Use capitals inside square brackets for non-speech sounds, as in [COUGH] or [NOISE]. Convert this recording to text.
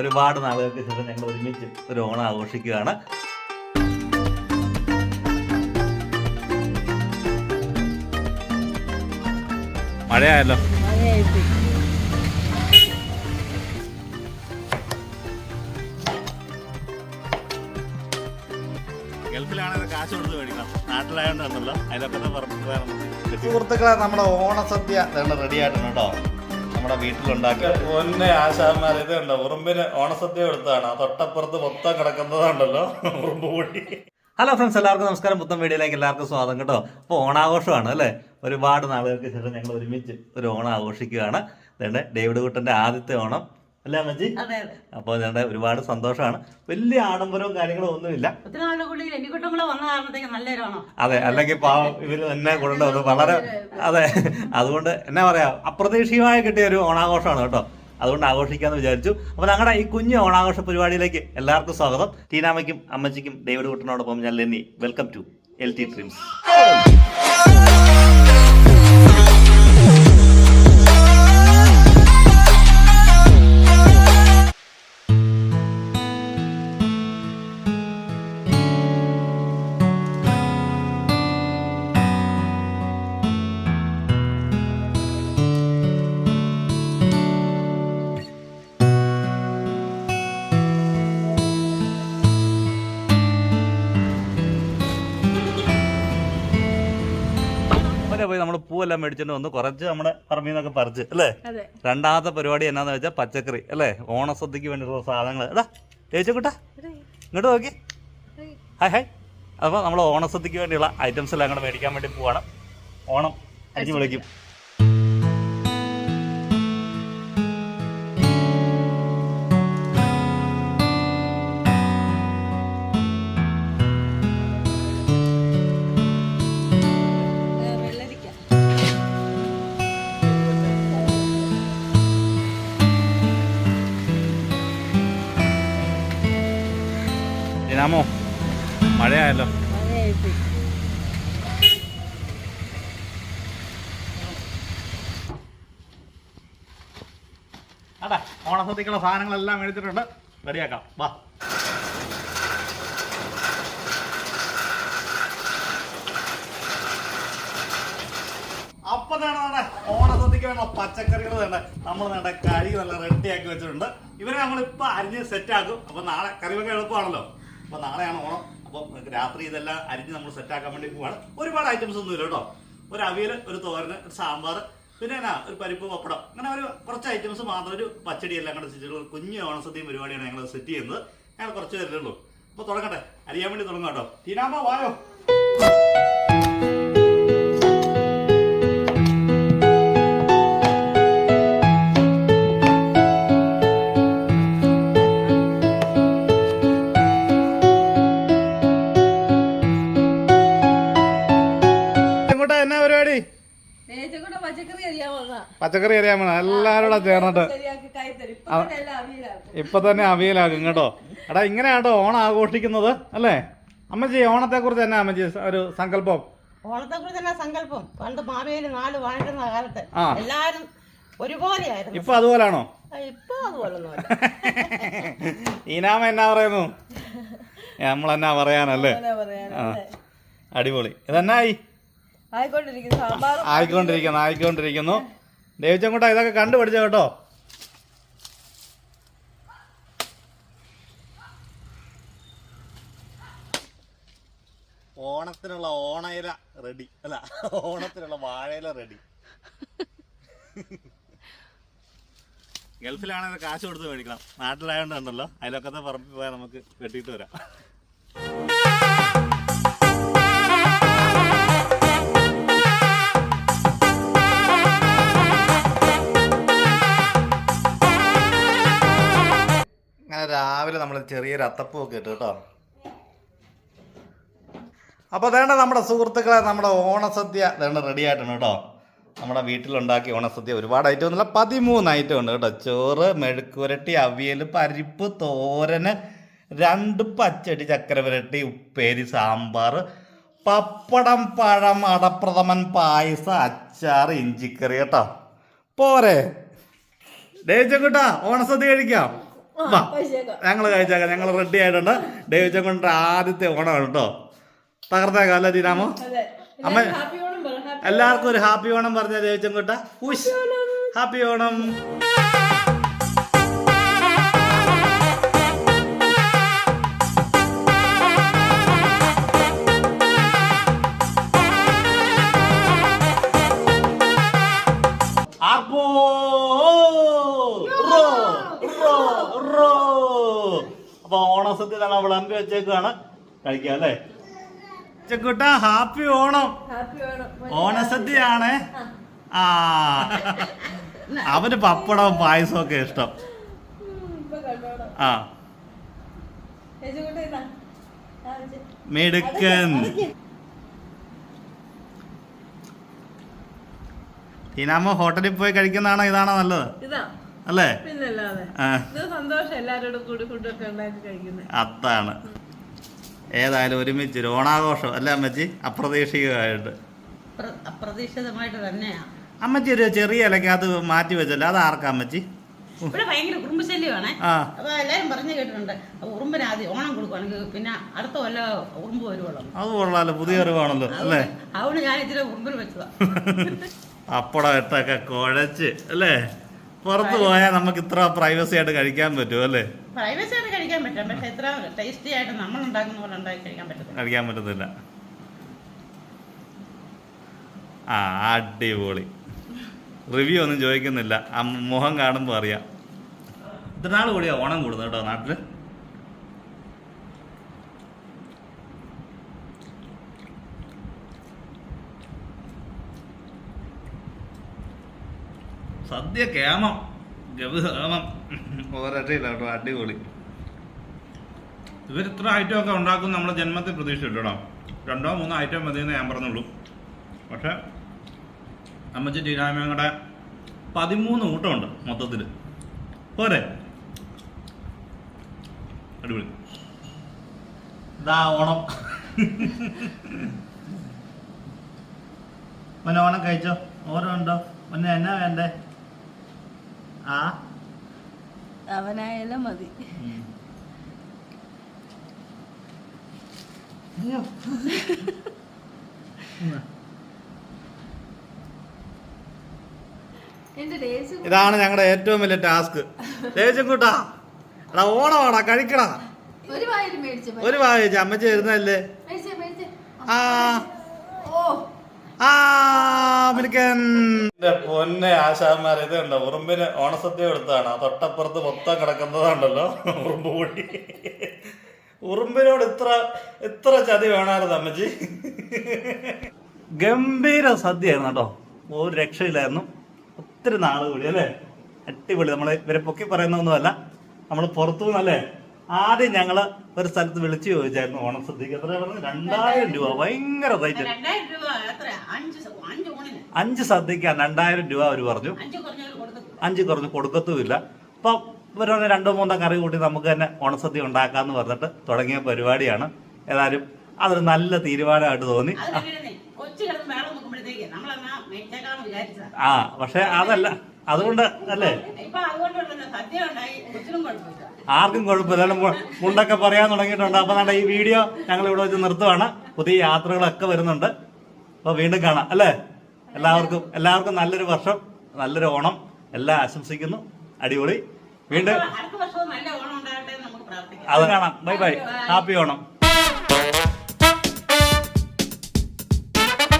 ഒരുപാട് നാളുകൾക്ക് ശേഷം ഞങ്ങൾ ഒരുമിച്ച് ഒരു ഓണം ആഘോഷിക്കുകയാണ്. മഴയായല്ലോ. ഗൾഫിലാണെങ്കിൽ കാശ് കൊടുത്ത് മേടിക്കണം. നാട്ടിലായോണ്ടല്ലോ അതിലൊക്കെ സുഹൃത്തുക്കളെ നമ്മുടെ ഓണസദ്യ റെഡി ആയിട്ടുണ്ട് കേട്ടോ. നമ്മുടെ വീട്ടിലുണ്ടാക്കി ഒന്നെ ആശാന്മാർ ഇത് ഉണ്ടോ ഉറുമ്പിന് ഓണസദ്യ എടുത്താണ് ആ തൊട്ടപ്പുറത്ത് മൊത്തം കിടക്കുന്നതാണല്ലോ ഉറുമ്പ് പൊടി. ഹലോ ഫ്രണ്ട്സ് എല്ലാവർക്കും നമസ്കാരം. പുത്തൻ വീഡിയോയിലേക്ക് എല്ലാവർക്കും സ്വാഗതം കേട്ടോ. അപ്പോൾ ഓണാഘോഷമാണ് അല്ലേ? ഒരുപാട് നാളുകൾക്ക് ശേഷം ഞങ്ങൾ ഒരുമിച്ച് ഒരു ഓണം ആഘോഷിക്കുകയാണ്. അതുകൊണ്ട് ഡേവിഡ് കുട്ടന്റെ ആദ്യത്തെ ഓണം. അല്ലേ അമ്മച്ചി? അതെ അതെ. അപ്പോൾ ഞങ്ങളുടെ ഒരുപാട് സന്തോഷമാണ്. വലിയ ആഡംബരവും കാര്യങ്ങളും ഒന്നുമില്ല. ഒത്തിരി നാളുടെ കൂടി എനിക്കുട്ടും കൂടെ വന്ന കാരണത്തേക്ക് നല്ലൊരാണോ അതെ അല്ലെങ്കിൽ പാവം ഇവർ തന്നെ കൊണ്ടുവന്നത് വളരെ അതെ അതുകൊണ്ട് എന്നാ പറയാ അപ്രതീക്ഷിതമായി കിട്ടിയ ഒരു ഓണാഘോഷമാണ് കേട്ടോ. അതുകൊണ്ട് ആഘോഷിക്കാന്ന് വിചാരിച്ചു. അപ്പോൾ ഞങ്ങളുടെ ഈ കുഞ്ഞു ഓണാഘോഷ പരിപാടിയിലേക്ക് എല്ലാവർക്കും സ്വാഗതം. ടീനാമയ്ക്കും അമ്മച്ചിക്കും ഡേവിഡ് കുട്ടനോടൊപ്പം ഞാൻ Lenny. Welcome to L T dreams. പൂവെല്ലാം മേടിച്ചിട്ട് വന്ന് കുറച്ച് നമ്മുടെ പറമ്പിൽ നിന്നൊക്കെ പറിച്ച് അല്ലേ? രണ്ടാമത്തെ പരിപാടി എന്നാന്ന് വെച്ചാൽ പച്ചക്കറി അല്ലേ? ഓണസദ്യക്ക് വേണ്ടിയിട്ടുള്ള സാധനങ്ങൾ എടാ ചേച്ചിക്കുട്ടാ ഇങ്ങോട്ട് നോക്കി. ഹായ് ഹായ് അപ്പോൾ നമ്മൾ ഓണസദ്യക്ക് വേണ്ടിയുള്ള ഐറ്റംസ് എല്ലാം കൂടെ മേടിക്കാൻ വേണ്ടി പോവാണ്. ഓണം അടിച്ചു വിളിക്കും. ദിനാമോ മഴയായല്ലോ അടാ ഓണസദ്യക്കുള്ള സാധനങ്ങളെല്ലാം മേടിച്ചിട്ടുണ്ട്. റെഡിയാക്കാം. വാ. അപ്പൊ തന്നെ ഓണസദ്യക്ക് വേണ്ട പച്ചക്കറികൾ തന്നെ. നമ്മൾ വേണ്ട കഴുകി നല്ല റെഡിയാക്കി വെച്ചിട്ടുണ്ട്. ഇവരെ നമ്മളിപ്പോ അരിഞ്ഞ് സെറ്റ് ആക്കും. അപ്പൊ നാളെ കറി വെക്കാൻ എളുപ്പമാണല്ലോ. അപ്പൊ നാളെയാണ് ഓണം. അപ്പൊ രാത്രി ഇതെല്ലാം അരിഞ്ഞ് നമ്മൾ സെറ്റ് ആക്കാൻ വേണ്ടി പോവാണ്. ഒരുപാട് ഐറ്റംസ് ഒന്നും ഇല്ല കേട്ടോ. ഒരു അവിയൽ ഒരു തോരന് ഒരു സാമ്പാർ പിന്നെ എന്നാ ഒരു പരിപ്പ് പപ്പടം. അങ്ങനെ ഒരു കുറച്ച് ഐറ്റംസ് മാത്രം ഒരു പച്ചടി എല്ലാം കൂടെ ഒരു കുഞ്ഞു ഓണസദ്യയും പരിപാടിയാണ് ഞങ്ങൾ സെറ്റ് ചെയ്യുന്നത്. ഞങ്ങൾ കുറച്ച് പേരല്ലേ ഉള്ളൂ. അപ്പൊ തുടങ്ങട്ടെ. അറിയാൻ വേണ്ടി തുടങ്ങാം കേട്ടോ. ടീനാമ്മ വായോ? പച്ചക്കറി അറിയാൻ വേണം അറിയാമോ എല്ലാവരും കൂടെ ചേർന്നിട്ട് ഇപ്പൊ തന്നെ അവിയലാകും. കേട്ടോ. എടാ ഇങ്ങനെയാട്ടോ ഓണം ആഘോഷിക്കുന്നത് അല്ലേ? അമ്മച്ചി ഓണത്തെ കുറിച്ച് തന്നെ അമ്മച്ചി ഒരു സങ്കല്പം? ഓണത്തെ കുറിച്ച് തന്നെ സങ്കല്പം? പണ്ട് മാവേലി നാല് വാണിരുന്ന കാലത്ത്. എല്ലാരും ഒരുപോലെയായിരുന്നു. ഇപ്പൊ അതുപോലാണോ? ഇപ്പൊ അതുപോലെ [LAUGHS] ഈനാമ എന്നാ പറയുന്നു? നമ്മളെന്നാ പറയാനല്ലേ? അങ്ങനെ പറയാൻ ആ അടിപൊളി. ഇതെന്നായി? ആയിക്കൊണ്ടിരിക്കുന്നു. ആയിക്കൊണ്ടിരിക്കുന്നു ദേവിച്ചം കൂട്ടാ ഇതൊക്കെ കണ്ടുപിടിച്ച കേട്ടോ? ഓണത്തിനുള്ള ഓണയില റെഡി അല്ല ഓണത്തിനുള്ള വാഴയില റെഡി ഗൾഫിലാണെങ്കിൽ കാശ് കൊടുത്ത് മേടിക്കണം. നാട്ടിലായോണ്ടുണ്ടല്ലോ അതിലൊക്കത്തെ പറമ്പിൽ പോയാൽ നമുക്ക് വെട്ടിയിട്ട് വരാം. ചെറിയൊരു അത്തപ്പൂ ഒക്കെ ഇട്ട് കേട്ടോ. അപ്പോൾ വേണ്ട നമ്മുടെ സുഹൃത്തുക്കളെ നമ്മുടെ ഓണസദ്യ വേണ്ട റെഡി ആയിട്ടുണ്ട് കേട്ടോ. നമ്മുടെ വീട്ടിലുണ്ടാക്കി ഓണസദ്യ ഒരുപാട് ഐറ്റം ഒന്നുമില്ല. പതിമൂന്ന് ഐറ്റം ഉണ്ട് കേട്ടോ. ചോറ് മെഴുക്കുരട്ടി അവിയൽ പരിപ്പ് തോരന് രണ്ട് പച്ചടി ചക്കര പുരട്ടി ഉപ്പേരി സാമ്പാർ പപ്പടം പഴം അടപ്രഥമൻ പായസം അച്ചാർ ഇഞ്ചിക്കറി കേട്ടോ. പോരെ. ഡേച്ചക്കുട്ടാ ഓണസദ്യ കഴിക്കാം. ഞങ്ങൾ കഴിച്ചേക്കാം. ഞങ്ങൾ റെഡി ആയിട്ടുണ്ട്. ഡേവിച്ച കൊണ്ട് ആദ്യത്തെ ഓണമാണ് കേട്ടോ. തകർത്തേക്കാം അല്ലേ ദീനാമോ അമ്മ എല്ലാവർക്കും ഒരു ഹാപ്പി ഓണം പറഞ്ഞ ഉഷ്. ഹാപ്പി ഓണം. ആർപ്പോ. ഓണസദ്യ അവൾ വിളമ്പി വെച്ചേക്കാണ് കഴിക്കാം അല്ലേ? ചെക്കൂട്ട ഹാപ്പി ഓണം. ഓണസദ്യയാണ്. ആ. അവന് പപ്പടവും പായസവും ഒക്കെ ഇഷ്ടം. ആ. മിടുക്കൻ. ടീനാമ്മ ഹോട്ടലിൽ പോയി കഴിക്കുന്നതാണോ ഇതാണോ നല്ലത്? അല്ലേ? അതാണ്. ഏതായാലും ഒരുമിച്ച് ഒരു ഓണാഘോഷം. അല്ലേ അമ്മച്ചി? അപ്രതീക്ഷിതമായിട്ട്. പ്ര- അപ്രതീക്ഷിതമായിട്ട് തന്നെയാ. അമ്മച്ചി ഒരു ചെറിയ ഇലക്കകത്ത് മാറ്റി വെച്ചല്ലോ. അത് ആർക്കാ അമ്മച്ചി? ഇവിടെ ഭയങ്കര ഉറുമ്പ് ശല്യമാണേ അപ്പൊ എല്ലാരും പറഞ്ഞു കേട്ടിട്ടുണ്ട്. ഉറുമ്പിന് ആദ്യം ഓണം കൊടുക്കുവാണെങ്കിൽ പിന്നെ അടുത്ത കൊല്ല ഉറുമ്പ് വരുവുള്ളൂ അത് കൊള്ളാലോ. പുതിയ അറിവാണല്ലോ അല്ലേ? അതുകൊണ്ട് ഞാൻ ഇച്ചിരി ഉറുമ്പിന് വെച്ചതാ. [LAUGHS] പപ്പടം ഇട്ടൊക്കെ കുഴച്ച്. അല്ലേ? പുറത്ത് പോയാൽ നമുക്ക് ഇത്ര പ്രൈവസി ആയിട്ട് കഴിക്കാൻ പറ്റുമോ അല്ലേ? പ്രൈവസി ആയിട്ട് കഴിക്കാൻ പറ്റും പക്ഷെ ഇത്ര ടേസ്റ്റി ആയിട്ട് നമ്മൾ ഉണ്ടാക്കുന്ന പോലെ ഉണ്ടാക്കി കഴിക്കാൻ പറ്റത്തില്ല. കഴിക്കാൻ പറ്റത്തില്ല. ആ അടിപൊളി. റിവ്യൂ ഒന്നും ചോദിക്കുന്നില്ല. ആ മുഖം കാണുമ്പോൾ അറിയാം. ഇത്രനാൾ കൂടിയാ ഓണം കൂടുന്നത് കേട്ടോ നാട്ടിൽ? സദ്യ കേമം ഗവിഹേമം. ഒരക്ഷയില്ല കേട്ടോ അടിപൊളി. ഇവർ ഇത്ര ഐറ്റം ഒക്കെ ഉണ്ടാക്കും നമ്മുടെ ജന്മത്തിൽ പ്രതീക്ഷിച്ചിട്ടോ രണ്ടോ മൂന്നോ ഐറ്റം മതിയെന്ന് ഞാൻ പറഞ്ഞുള്ളൂ. പക്ഷെ അമ്മച്ചി ടീനാമയുടെ പതിമൂന്ന് കൂട്ടമുണ്ട് മൊത്തത്തിൽ പോരെ? അടിപൊളി. ഇതാ ഓണം. മോനെ ഓണം കഴിച്ചോ? ഓരോ ഉണ്ടോ? മോനെ എന്നാ വേണ്ടേ? അവനായാലും മതി. ഇതാണ് ഞങ്ങളുടെ ഏറ്റവും വലിയ ടാസ്ക്. ദേവച്ചൻകൂട്ടാ എടാ ഓണമാടാ കഴിക്കടാ. ഒരു വായ മേടിച്ചു ഒരു വായ അമ്മച്ചി വരുന്നല്ലേ ആ ഓ ആ മിടുക്കൻ എന്റെ പൊന്നെ ആശാന്മാർ ഇത് ഉണ്ടോ ഉറുമ്പിന് ഓണസദ്യ കൊടുത്താണ് ആ തൊട്ടപ്പുറത്ത് മൊത്തം കിടക്കുന്നതാണല്ലോ ഉറുമ്പ് പൊടി. ഉറുമ്പിനോട് ഇത്ര ഇത്ര ചതി വേണമായിരുന്നു അമ്മച്ചി. ഗംഭീര സദ്യയായിരുന്നു കേട്ടോ. ഒരു രക്ഷയില്ലായിരുന്നു. ഒത്തിരി നാൾ കൂടി അല്ലേ? അടിപൊളി. നമ്മൾ ഇവരെ പൊക്കി പറയുന്ന ഒന്നുമല്ല. നമ്മൾ പുറത്തു നിന്നല്ലേ ആദ്യം ഞങ്ങൾ ഒരു സ്ഥലത്ത് വിളിച്ചു ചോദിച്ചായിരുന്നു ഓണം സദ്യക്ക് എത്ര പറഞ്ഞു രണ്ടായിരം രൂപ. ഭയങ്കര റേറ്റ് അഞ്ച് സദ്യക്ക് രണ്ടായിരം രൂപ അവർ പറഞ്ഞു. അഞ്ച് കുറഞ്ഞ് കൊടുക്കത്തുമില്ല. അപ്പം ഇവരോട് രണ്ടോ മൂന്നോ കറി കൂട്ടി നമുക്ക് തന്നെ ഓണസദ്യ ഉണ്ടാക്കാന്ന് പറഞ്ഞിട്ട് തുടങ്ങിയ പരിപാടിയാണ്. ഏതായാലും അതൊരു നല്ല തീരുമാനമായിട്ട് തോന്നി. ആ പക്ഷെ അതല്ല അതുകൊണ്ട് അല്ലേ? ആർക്കും കുഴപ്പമില്ല. മുണ്ടൊക്കെ പറയാൻ തുടങ്ങിയിട്ടുണ്ട്. അപ്പൊ നമ്മുടെ ഈ വീഡിയോ ഞങ്ങൾ ഇവിടെ വെച്ച് നിർത്തുവാണ്. പുതിയ യാത്രകളൊക്കെ വരുന്നുണ്ട്. അപ്പൊ വീണ്ടും കാണാം അല്ലേ? എല്ലാവർക്കും എല്ലാവർക്കും നല്ലൊരു വർഷം നല്ലൊരു ഓണം. എല്ലാം ആശംസിക്കുന്നു. അടിപൊളി. വീണ്ടും അത് കാണാം. Bye bye. ഹാപ്പി ഓണം.